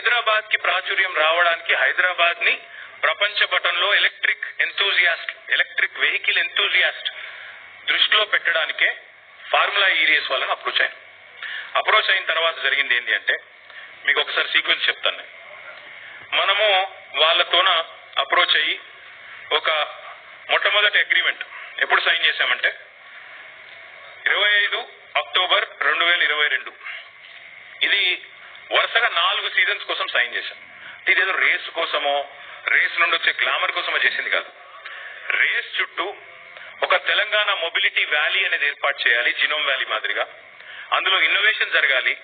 హైదరాబాద్కి ప్రాచుర్యం రావడానికి హైదరాబాద్ని ప్రపంచ పటంలో electric enthusiast electric vehicle enthusiast దృష్టిలో పెట్టడానికే ఫార్ములా ఈ రేస్ వాళ్ళని అప్రోచ్ అయ్యాను అప్రోచ్ అయిన తర్వాత జరిగింది ఏంటి అంటే మీకు ఒకసారి సీక్వెన్స్ చెప్తాను. మనము వాళ్ళతోన అప్రోచ్ అయ్యి ఒక మొట్టమొదటి అగ్రిమెంట్ ఎప్పుడు సైన్ చేశామంటే ఇరవై ఐదు అక్టోబర్ రెండు వేల ఇరవై రెండు. ఇది వరుసగా నాలుగు సీజన్స్ కోసం సైన్ చేశాం. ఇదేదో రేస్ కోసమో రేస్ నుండి వచ్చే గ్లామర్ కోసమో చేసింది కాదు. రేస్ చుట్టూ ఒక తెలంగాణ మొబిలిటీ వ్యాలీ అనేది ఏర్పాటు చేయాలి జినోమ్ వ్యాలీ మాదిరిగా. అందులో ఇన్నోవేషన్ జరగాలి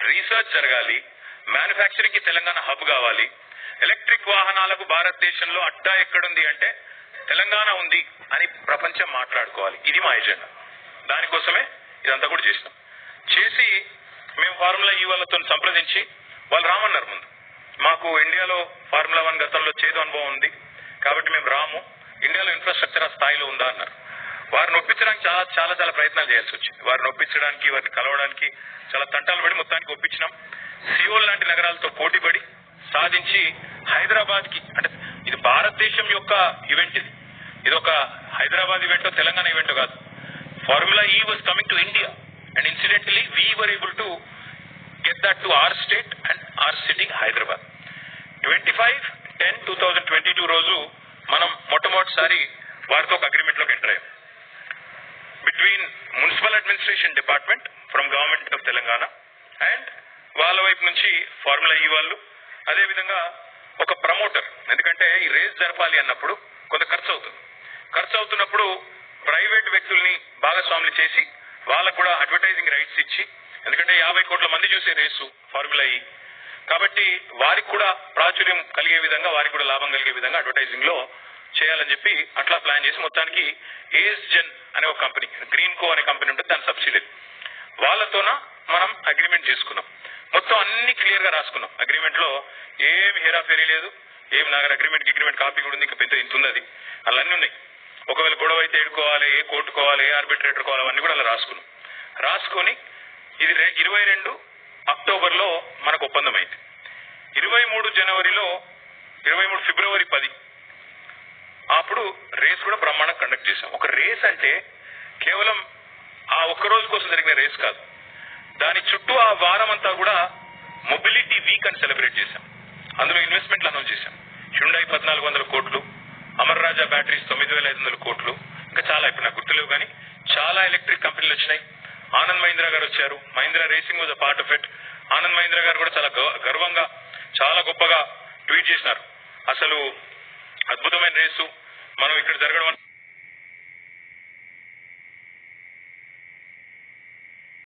రీసెర్చ్ జరగాలి మ్యానుఫ్యాక్చరింగ్కి తెలంగాణ హబ్ కావాలి. ఎలక్ట్రిక్ వాహనాలకు భారతదేశంలో అడ్డా ఎక్కడుంది అంటే తెలంగాణ ఉంది అని ప్రపంచం మాట్లాడుకోవాలి. ఇది మా ఎజెండా దానికోసమే ఇదంతా కూడా చేసినాం. చేసి మేము ఫార్ములా e ఈ వాళ్ళతో సంప్రదించి వాళ్ళు రామన్నారు ముందు. మాకు ఇండియాలో ఫార్ములా వన్ గతంలో చేదు అనుభవం ఉంది. కాబట్టి మేము రాము. ఇండియాలో ఇన్ఫ్రాస్ట్రక్చర్ ఆ స్థాయిలో ఉందా అన్నారు. వారిని ఒప్పించడానికి చాలా చాలా చాలా ప్రయత్నాలు చేయాల్సి వచ్చింది. వారిని ఒప్పించడానికి వారిని కలవడానికి చాలా తంటాలు పడి మొత్తానికి ఒప్పించినాం. సియోల్ లాంటి నగరాలతో పోటీపడి సాధించి హైదరాబాద్కి అంటే ఇది భారతదేశం యొక్క ఈవెంట్ ఇది. ఇది ఒక హైదరాబాద్ ఈవెంటో తెలంగాణ ఈవెంటో కాదు. Formula E was coming to India and incidentally we were able to get that to our state and our city Hyderabad twenty five ten two twenty two రోజు మనం మొట్టమొదటిసారి వారితో ఒక అగ్రిమెంట్లోకి ఎంటర్ అయ్యాం. Between municipal administration department from government of Telangana and వాళ్ళ వైపు నుంచి ఫార్ములా ఈ e వాళ్ళు అదే విధంగా ఒక ప్రమోటర్ ఎందుకంటే ఈ రేస్ జరపాలి అన్నప్పుడు కొంత ఖర్చు అవుతుంది. ఖర్చు అవుతున్నప్పుడు ప్రైవేట్ వ్యక్తుల్ని భాగస్వాములు చేసి వాళ్ళకు కూడా అడ్వర్టైజింగ్ రైట్స్ ఇచ్చి ఎందుకంటే యాభై కోట్ల మంది చూసే రేసు ఫార్ములా ఈ కాబట్టి వారికి కూడా ప్రాచుర్యం కలిగే విధంగా వారికి కూడా లాభం కలిగే విధంగా అడ్వర్టైజింగ్లో చేయాలని చెప్పి అట్లా ప్లాన్ చేసి మొత్తానికి ఏఎస్ జెన్ అనే ఒక కంపెనీ గ్రీన్ కో అనే కంపెనీ ఉంటుంది దాని సబ్సిడీ వాళ్ళతోన మనం అగ్రిమెంట్ చేసుకున్నాం. మొత్తం అన్ని క్లియర్గా రాసుకున్నాం. అగ్రిమెంట్లో ఏమి హేరాఫేరీ లేదు ఏం నా అగ్రిమెంట్ అగ్రిమెంట్ కాపీ కూడా ఉంది ఇంకా పెద్ద ఇంత ఉంది అది. అలా అన్ని ఉన్నాయి. ఒకవేళ గొడవ అయితే ఎడుకోవాలి ఏ కోర్టుకోవాలి ఏ ఆర్బిట్రేటర్ కోవాలి అవన్నీ కూడా అలా రాసుకున్నాం. రాసుకొని ఇది ఇరవై రెండు అక్టోబర్లో మనకు ఒప్పందం అయింది ఇరవై మూడు జనవరిలో ఇరవై మూడు ఫిబ్రవరి పది అప్పుడు రేస్ కూడా బ్రహ్మాండంగా కండక్ట్ చేశాం. ఒక రేస్ అంటే కేవలం ఆ ఒక్క రోజు కోసం జరిగిన రేస్ కాదు. దాని చుట్టూ ఆ వారం అంతా కూడా మొబిలిటీ వీక్ అని సెలబ్రేట్ చేశాం. అందులో ఇన్వెస్ట్మెంట్లు అనౌన్స్ చేశాం. హ్యుండై పద్నాలుగు వందల కోట్లు అమర్ రాజా బ్యాటరీస్ తొమ్మిది వేల ఐదు వందల కోట్లు ఇంకా చాలా ఇప్పుడు నాకు గుర్తులేవు కానీ చాలా ఎలక్ట్రిక్ కంపెనీలు వచ్చినాయి. ఆనంద్ మహీంద్రా గారు వచ్చారు. Mahindra Racing was a part of it. Anand Mahindra గారు కూడా చాలా గర్వంగా చాలా గొప్పగా ట్వీట్ చేసినారు. అసలు అద్భుతమైన రేసు. మనం ఇక్కడ జరగడం